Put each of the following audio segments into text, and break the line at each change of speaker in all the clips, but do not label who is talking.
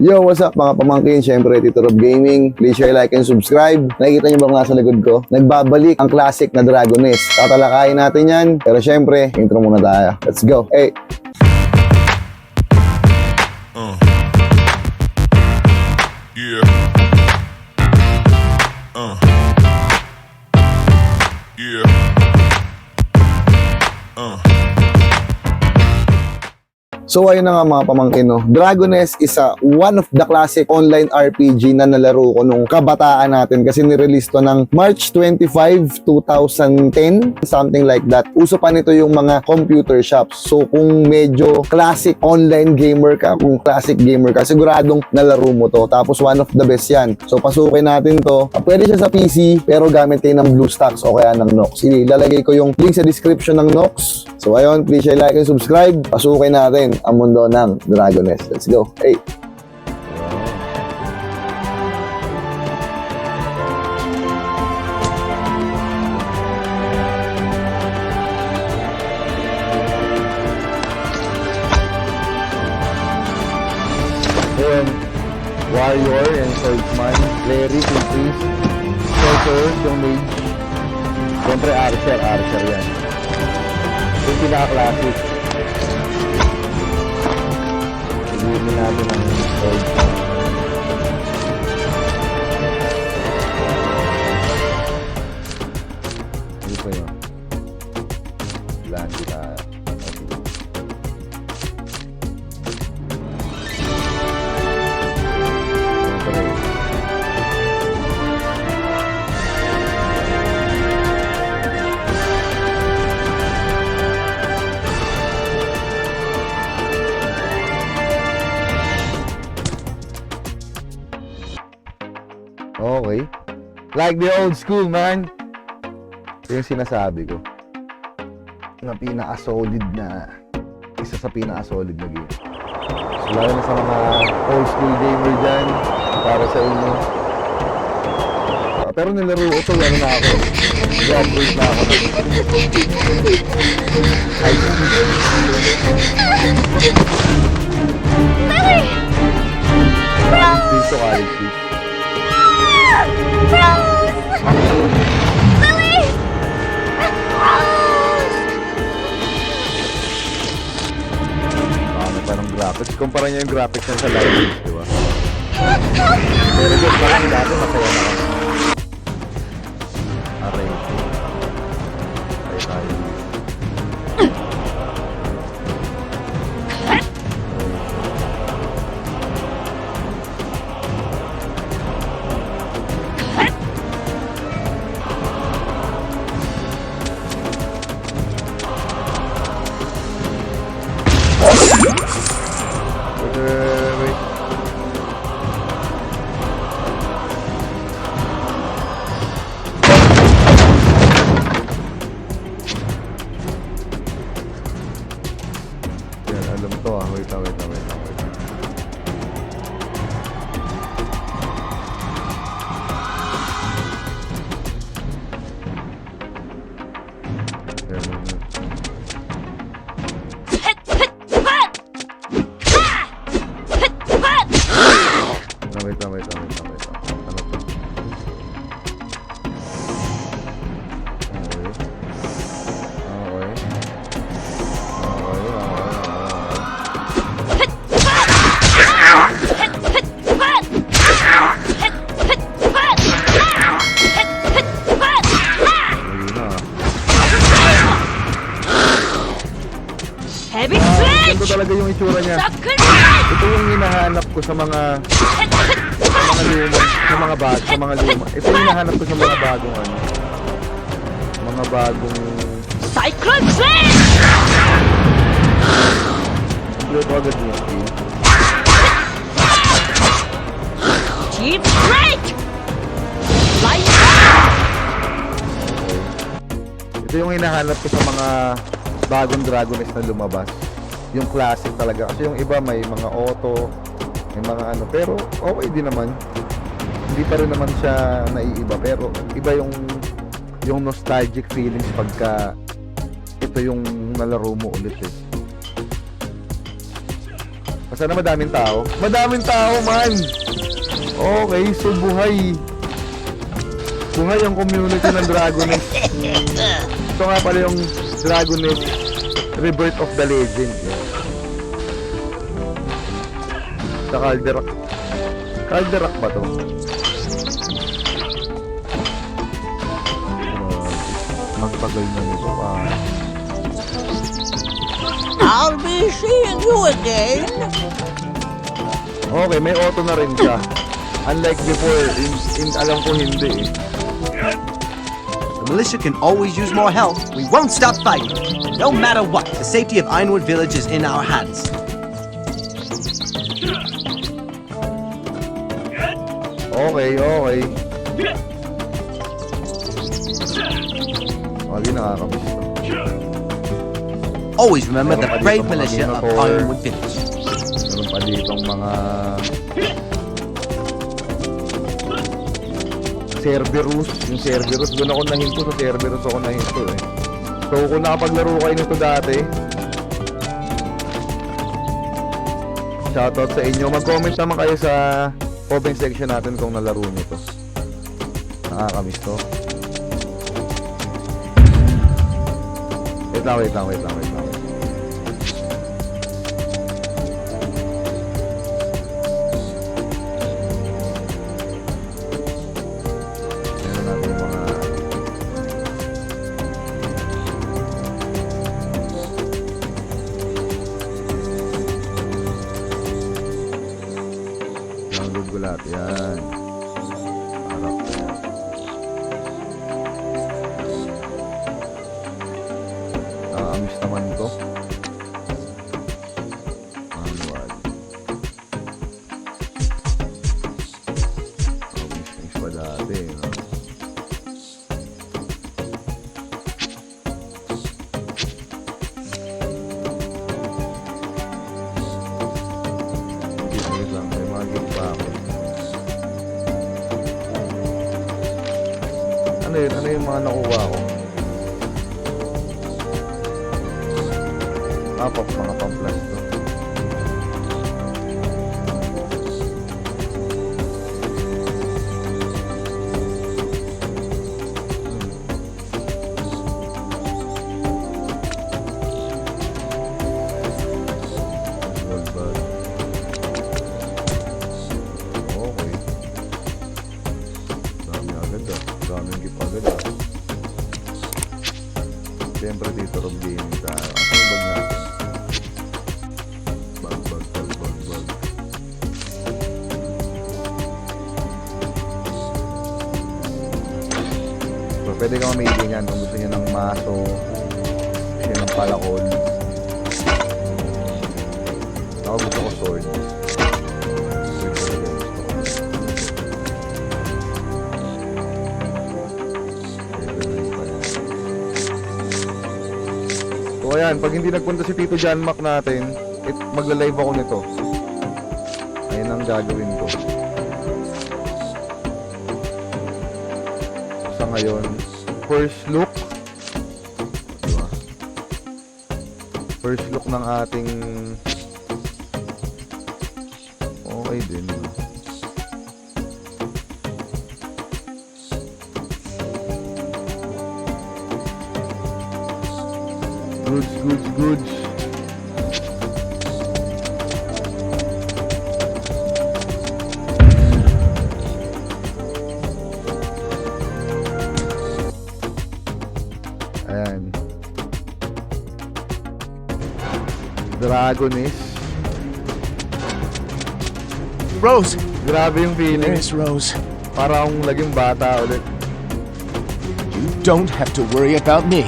Yo, what's up mga pamangkin? Siyempre, Tito Rob Gaming. Please share, like, and subscribe. Nakikita niyo ba mga sa likod ko? Nagbabalik ang classic na Dragoness. Tatalakayin natin yan. Pero siyempre, intro muna tayo. Let's go. Hey! So ayun na nga mga pamangkin no. Dragoness is a one of the classic online RPG na nalaro ko nung kabataan natin kasi nirelease to ng March 25, 2010, something like that. Uso pa nito yung mga computer shops. So kung medyo classic online gamer ka, kung classic gamer ka, siguradong nalaro mo to. Tapos one of the best yan. So pasukin natin to. Pwede siya sa PC pero gamit kayo ng BlueStacks o kaya ng Nox. Ilalagay ko yung link sa description ng Nox. So ayun, please like, and subscribe. Pasukin natin ang mundo ng Dragoness. Let's go. Hey! Ayun, Warrior and Swordsman, and Priest, Sorcerer, yung Mage. Siyempre, Archer, Archer yan. Yung pinaka-classic. Siguro natin ang Swordsman. Okay. Like the old school, man. Ito yung sinasabi ko. Na pinaka-solid na isa sa pinaka-solid na game. So, lalo na sa mga old school gamer dyan, para sa inyo. Ah, pero nilaro ko to, ano na ako. Nag-upgrade na ako. High speed. College speed to college graphics? Kumpara niya yung graphics niya sa live di ba? Pero yun, parang dati masaya na kami. Itsura niya. Ito yung hinahanap ko sa mga sa mga luma, sa mga bag, sa mga luma. Ito yung hinahanap ko sa mga bagong ano. Mga bagong
Cyclone Switch!
Kompleto agad yung skill.
Deep Break! Light
Ito yung hinahanap ko sa mga bagong Dragoness na lumabas. Yung classic talaga. Kasi yung iba may mga auto, may mga ano. Pero okay din naman. Hindi pa rin naman siya naiiba. Pero iba yung yung nostalgic feelings pagka ito yung nalaro mo ulit eh. Kasi
Sana madaming tao. Madaming tao, man! Okay, so buhay. Buhay ang community ng Dragoness. Ito nga pala yung Dragoness Rebirth of the Legend. Sa Calderak. Calderak ba to? Magpagal na nito pa.
I'll be seeing you again.
Okay, may auto na rin siya. Unlike before, in, in, alam ko hindi eh.
Militia can always use more help. We won't stop fighting. No matter what, the safety of Ironwood Village is in our hands.
Okay, okay. Nakakamiss.
Always remember the brave militia of Ironwood Village.
Meron pa ditong mga Cerberus, yung Cerberus, doon ako nahinto sa Cerberus ako nahinto eh. So kung nakapaglaro kayo nito dati, shoutout sa inyo. Mag-comment naman kayo sa comment section natin kung nalaro nyo to. Nakakamiss to. Wait lang, wait lang, wait lang, wait mga nakuha ko? Tapos mga pamplas to. Pwede ka mamili niyan kung gusto niyo ng maso, gusto niyo ng palakol. Ako gusto ko sword. So ayan, pag hindi nagpunta si Tito John Mac natin, it, magla-live ako nito. Ayan ang gagawin ko. Sa ngayon, first look. Diba? First look ng ating okay din. no? Goods, goods, goods. Dragonis.
Rose,
Grabe yung feeling.
there's Rose.
Para akong naging bata ulit.
You don't have to worry about me.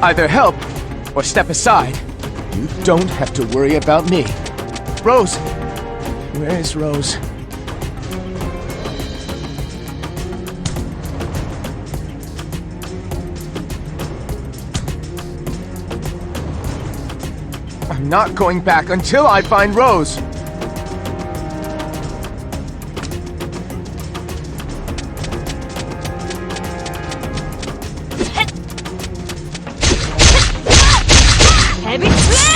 Either help or step aside. You don't have to worry about me. Rose, where is Rose? I'm not going back until I find Rose.
Heavy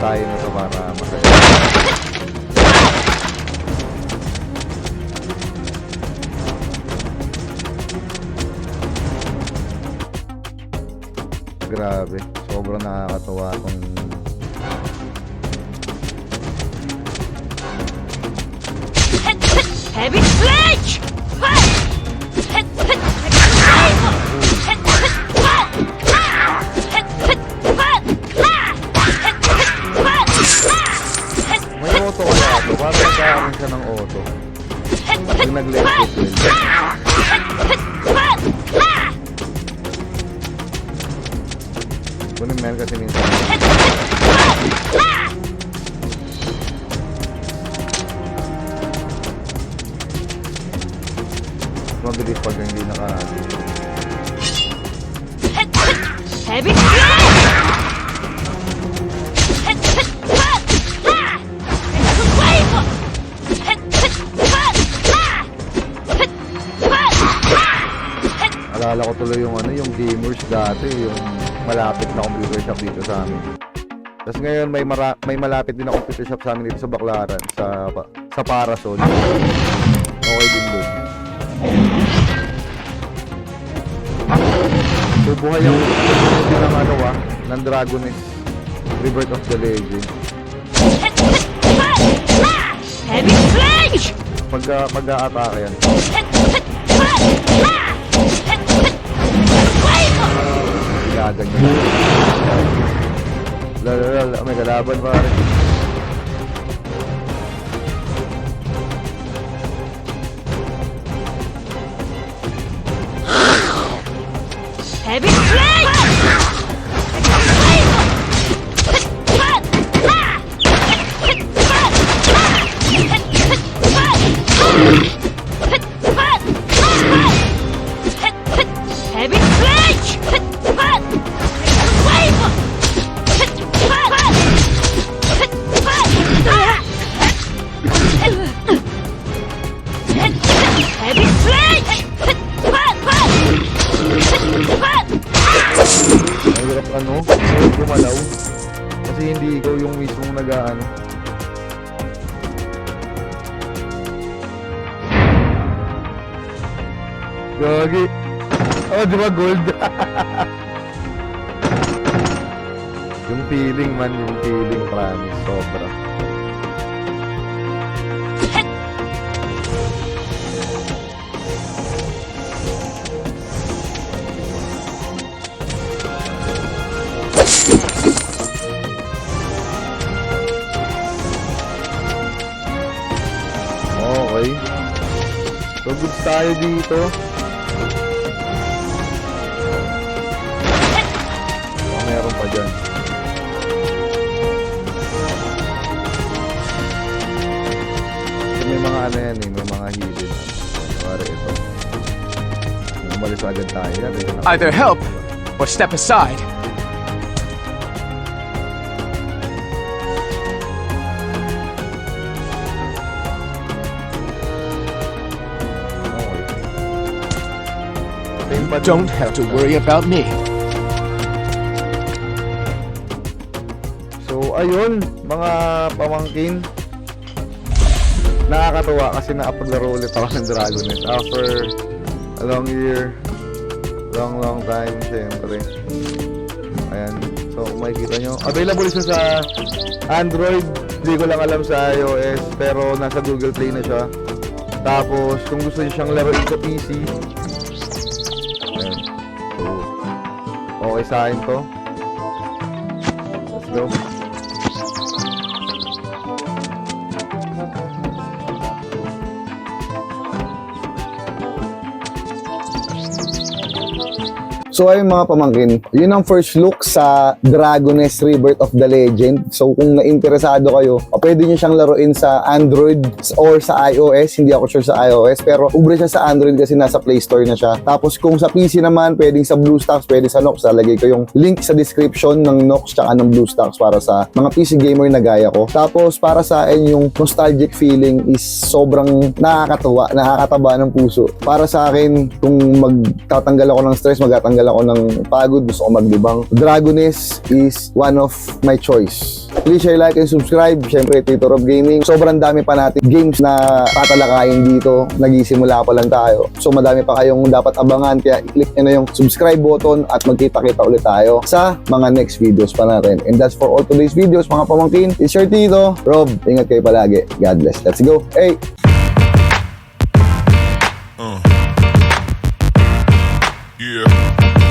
tayo nito para masaya. Grabe, sobrang nakakatawa tong
Heavy sledge!
Siya ng auto. Pag nag-let it well. Kunin mo yan kasi minsan. Mabilis pag hindi naka...
Heavy
tuloy yung ano, yung gamers dati, yung malapit na computer shop dito sa amin. Tapos ngayon may mara- may malapit din na computer shop sa amin dito sa Baclaran, sa sa Parasol. Okay din doon. So buhay ang ng ano ah, ng Dragoness, Rebirth of the Legend.
Heavy sledge!
Pagka pagka-atake yan. Gaganyan. Lala, lala, may kalaban pare.
Heavy
Ang hirap ano, hirap gumalaw. Kasi hindi ikaw yung mismong nag-ano. Gagi. Oh, di ba gold? yung feeling man, yung feeling promise, sobra. So, goods tayo dito. Oh, meron pa dyan. May mga ano yan eh, may mga hidden. Pare ito. Umalis agad tayo.
Either help or step aside.
Din.
Don't have to worry about me.
So, ayun, mga pamangkin. Nakakatuwa kasi nakapaglaro ulit ako ng Dragon Nest after a long year. Long, long time, syempre. Ayan. So, makikita nyo. Available siya sa Android. Hindi ko lang alam sa iOS. Pero nasa Google Play na siya. Tapos, kung gusto nyo siyang laruin sa PC. Okay sa akin to. Let's go. So ayun mga pamangkin, yun ang first look sa Dragoness Rebirth of the Legend. So kung nainteresado kayo, pwede nyo siyang laruin sa Android or sa iOS. Hindi ako sure sa iOS, pero ubre siya sa Android kasi nasa Play Store na siya. Tapos kung sa PC naman, pwedeng sa BlueStacks, pwede sa Nox. Lalagay ko yung link sa description ng Nox tsaka ng BlueStacks para sa mga PC gamer na gaya ko. Tapos para sa akin, yung nostalgic feeling is sobrang nakakatuwa, nakakataba ng puso. Para sa akin, kung magtatanggal ako ng stress, magtatanggal ako ng pagod, gusto ko maglibang. Dragoness is one of my choice. Please share, like, and subscribe. Siyempre, Tito Rob Gaming. Sobrang dami pa natin games na tatalakayin dito. Nagsisimula pa lang tayo. So, madami pa kayong dapat abangan. Kaya, i-click nyo na yung subscribe button at magkita-kita ulit tayo sa mga next videos pa natin. And that's for all today's videos, mga pamangkin. It's your Tito, Rob. Ingat kayo palagi. God bless. Let's go. Hey!